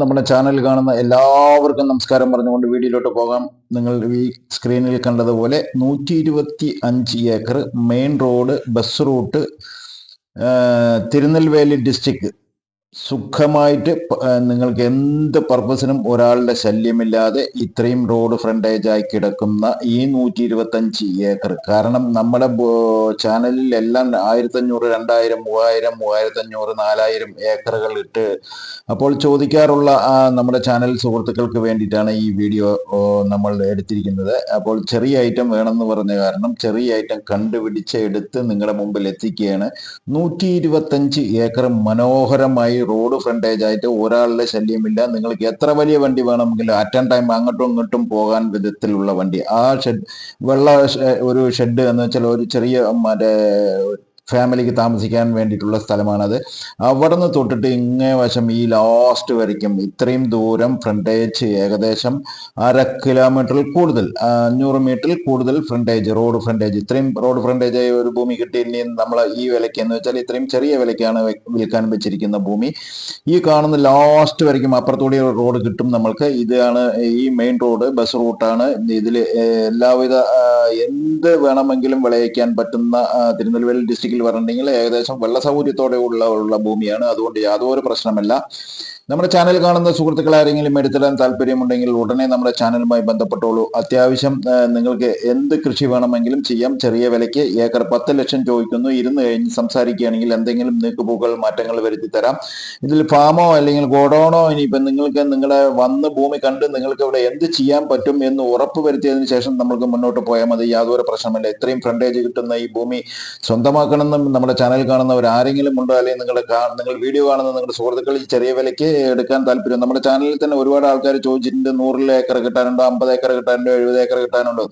നമ്മുടെ ചാനൽ കാണുന്ന എല്ലാവർക്കും നമസ്കാരം പറഞ്ഞുകൊണ്ട് വീഡിയോയിലോട്ട് പോകാം. നിങ്ങൾ ഈ സ്ക്രീനിൽ കണ്ടതുപോലെ നൂറ്റി ഇരുപത്തി അഞ്ച് acre main road bus route Tirunelveli district സുഖമായിട്ട് നിങ്ങൾക്ക് എന്ത് പർപ്പസിനും ഒരാളുടെ ശല്യമില്ലാതെ ഇത്രയും റോഡ് ഫ്രണ്ടേജ് ആയി കിടക്കുന്ന ഈ നൂറ്റി ഇരുപത്തഞ്ച് ഏക്കർ കാരണം നമ്മുടെ ചാനലിൽ എല്ലാം ആയിരത്തഞ്ഞൂറ് രണ്ടായിരം മൂവായിരം മൂവായിരത്തഞ്ഞൂറ് നാലായിരം ഏക്കറുകൾ ഇട്ട് അപ്പോൾ ചോദിക്കാറുള്ള നമ്മുടെ ചാനൽ സുഹൃത്തുക്കൾക്ക് വേണ്ടിയിട്ടാണ് ഈ വീഡിയോ നമ്മൾ എടുത്തിരിക്കുന്നത്. അപ്പോൾ ചെറിയ ഐറ്റം വേണമെന്ന് പറഞ്ഞ കാരണം ചെറിയ ഐറ്റം കണ്ടുപിടിച്ച് എടുത്ത് നിങ്ങളുടെ മുമ്പിൽ എത്തിക്കുകയാണ്. നൂറ്റി ഇരുപത്തഞ്ച് ഏക്കർ മനോഹരമായി റോഡ് ഫ്രണ്ടേജ് ആയിട്ട് ഒരാളുടെ ശല്യമില്ല നിങ്ങൾക്ക് എത്ര വലിയ വണ്ടി വേണമെങ്കിലും അറ്റ് ടൈം അങ്ങോട്ടും ഇങ്ങോട്ടും പോകാൻ വിധത്തിലുള്ള വണ്ടി. ആ ഷെഡ് വെള്ള ഒരു ഷെഡ് എന്ന് വെച്ചാൽ ഒരു ചെറിയ മറ്റേ ഫാമിലിക്ക് താമസിക്കാൻ വേണ്ടിയിട്ടുള്ള സ്ഥലമാണത്. അവിടെ നിന്ന് തൊട്ടിട്ട് ഇങ്ങേ വശം ഈ ലാസ്റ്റ് വരയ്ക്കും. ഇത്രയും ദൂരം ഫ്രണ്ടേജ് ഏകദേശം അര കിലോമീറ്ററിൽ കൂടുതൽ അഞ്ഞൂറ് മീറ്ററിൽ കൂടുതൽ ഫ്രണ്ടേജ് റോഡ് ഫ്രണ്ടേജ് ഇത്രയും റോഡ് ഫ്രണ്ടേജ് ഒരു ഭൂമി കിട്ടിയില്ലെങ്കിൽ നമ്മൾ ഈ വിലയ്ക്ക് എന്ന് വെച്ചാൽ ഇത്രയും ചെറിയ വിലയ്ക്കാണ് വിൽക്കാൻ വെച്ചിരിക്കുന്ന ഭൂമി. ഈ കാണുന്ന ലാസ്റ്റ് വരയ്ക്കും അപ്പുറത്തൂടെ റോഡ് കിട്ടും നമ്മൾക്ക്. ഇതാണ് ഈ മെയിൻ റോഡ് ബസ് റൂട്ടാണ് ഇതിൽ എല്ലാവിധ എന്ത് വേണമെങ്കിലും വിളയിക്കാൻ പറ്റുന്ന തിരുനെൽവേലി ഡിസ്ട്രിക്റ്റിൽ പറഞ്ഞിട്ടുണ്ടെങ്കിൽ ഏകദേശം വെള്ള സൗകര്യത്തോടെ ഉള്ള ഉള്ള ഭൂമിയാണ്. അതുകൊണ്ട് യാതൊരു പ്രശ്നമല്ല. നമ്മുടെ ചാനൽ കാണുന്ന സുഹൃത്തുക്കൾ ആരെങ്കിലും എടുത്തിടാൻ താല്പര്യമുണ്ടെങ്കിൽ ഉടനെ നമ്മുടെ ചാനലുമായി ബന്ധപ്പെട്ടോളൂ. അത്യാവശ്യം നിങ്ങൾക്ക് എന്ത് കൃഷി വേണമെങ്കിലും ചെയ്യാം. ചെറിയ വിലയ്ക്ക് ഏക്കർ പത്ത് ലക്ഷം ചോദിക്കുന്നു. ഇരുന്ന് കഴിഞ്ഞ് സംസാരിക്കുകയാണെങ്കിൽ എന്തെങ്കിലും നീക്കുപോക്കുകൾ മാറ്റങ്ങൾ വരുത്തി തരാം. ഇതിൽ ഫാമോ അല്ലെങ്കിൽ ഗോഡോണോ ഇനിയിപ്പം നിങ്ങൾക്ക് നിങ്ങളുടെ വന്ന് ഭൂമി കണ്ട് നിങ്ങൾക്ക് ഇവിടെ എന്ത് ചെയ്യാൻ പറ്റും എന്ന് ഉറപ്പ് വരുത്തിയതിനു ശേഷം നമ്മൾക്ക് മുന്നോട്ട് പോയാൽ മതി. യാതൊരു പ്രശ്നമില്ല ഇത്രയും ഫ്രണ്ടേജ് കിട്ടുന്ന ഈ ഭൂമി സ്വന്തമാക്കണമെന്നും നമ്മുടെ ചാനൽ കാണുന്നവർ ആരെങ്കിലും ഉണ്ടോ? അല്ലെങ്കിൽ നിങ്ങളുടെ നിങ്ങൾ വീഡിയോ കാണുന്ന നിങ്ങളുടെ സുഹൃത്തുക്കൾ ചെറിയ വിലയ്ക്ക് എടുക്കാൻ താല്പര്യം. നമ്മുടെ ചാനലിൽ തന്നെ ഒരുപാട് ആൾക്കാർ ചോദിച്ചിട്ടുണ്ട് നൂറിൽ ഏക്കർ കിട്ടാനുണ്ടോ അമ്പത് ഏക്കർ കിട്ടാനുണ്ടോ എഴുപത് ഏക്കർ കിട്ടാനുണ്ടോ?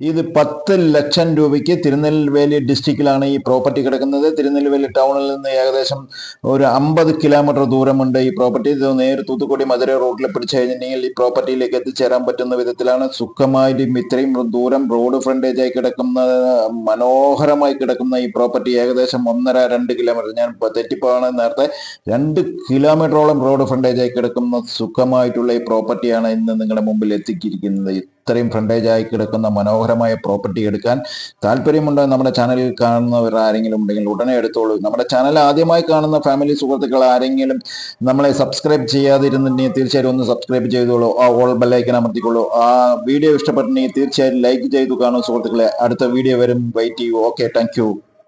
ഇത് പത്ത് ലക്ഷം രൂപയ്ക്ക് തിരുനെൽവേലി ഡിസ്ട്രിക്റ്റിലാണ് ഈ പ്രോപ്പർട്ടി കിടക്കുന്നത്. തിരുനെൽവേലി ടൗണിൽ നിന്ന് ഏകദേശം ഒരു അമ്പത് കിലോമീറ്റർ ദൂരമുണ്ട് ഈ പ്രോപ്പർട്ടി. ഇത് നേരെ തൂത്തുക്കുടി മധുര റോഡിൽ പിടിച്ചു കഴിഞ്ഞിട്ടുണ്ടെങ്കിൽ ഈ പ്രോപ്പർട്ടിയിലേക്ക് എത്തിച്ചേരാൻ പറ്റുന്ന വിധത്തിലാണ് സുഖമായിട്ട് ഇത്രയും ദൂരം റോഡ് ഫ്രണ്ടേജ് ആയി കിടക്കുന്ന മനോഹരമായി കിടക്കുന്ന ഈ പ്രോപ്പർട്ടി. ഏകദേശം ഒന്നര രണ്ട് കിലോമീറ്റർ. ഞാൻ തെറ്റിപ്പോണ നേരത്തെ. രണ്ട് കിലോമീറ്ററോളം റോഡ് ഫ്രണ്ടേജ് ആയി കിടക്കുന്ന സുഖമായിട്ടുള്ള ഈ പ്രോപ്പർട്ടിയാണ് ഇന്ന് നിങ്ങളുടെ മുമ്പിൽ എത്തിക്കിരിക്കുന്നത് ഇത്രയും ഫ്രണ്ടേജ് ആയി കിടക്കുന്ന മനോഹരമായ പ്രോപ്പർട്ടി എടുക്കാൻ താല്പര്യമുണ്ടോ നമ്മുടെ ചാനലിൽ കാണുന്നവർ ആരെങ്കിലും ഉണ്ടെങ്കിൽ ഉടനെ എടുത്തോളൂ. നമ്മുടെ ചാനൽ ആദ്യമായി കാണുന്ന ഫാമിലി സുഹൃത്തുക്കൾ ആരെങ്കിലും നമ്മളെ സബ്സ്ക്രൈബ് ചെയ്യാതിരുന്നുണ്ടെങ്കിൽ തീർച്ചയായും ഒന്ന് സബ്സ്ക്രൈബ് ചെയ്തോളൂ. ആ ഓൾ ബെല്ലൈക്കൻ അമർത്തിക്കോളൂ ആ വീഡിയോ ഇഷ്ടപ്പെട്ടിട്ടുണ്ടെങ്കിൽ തീർച്ചയായും ലൈക്ക് ചെയ്തു കാണും സുഹൃത്തുക്കളെ. അടുത്ത വീഡിയോ വരും. വെയിറ്റ് ചെയ്യൂ. Okay thank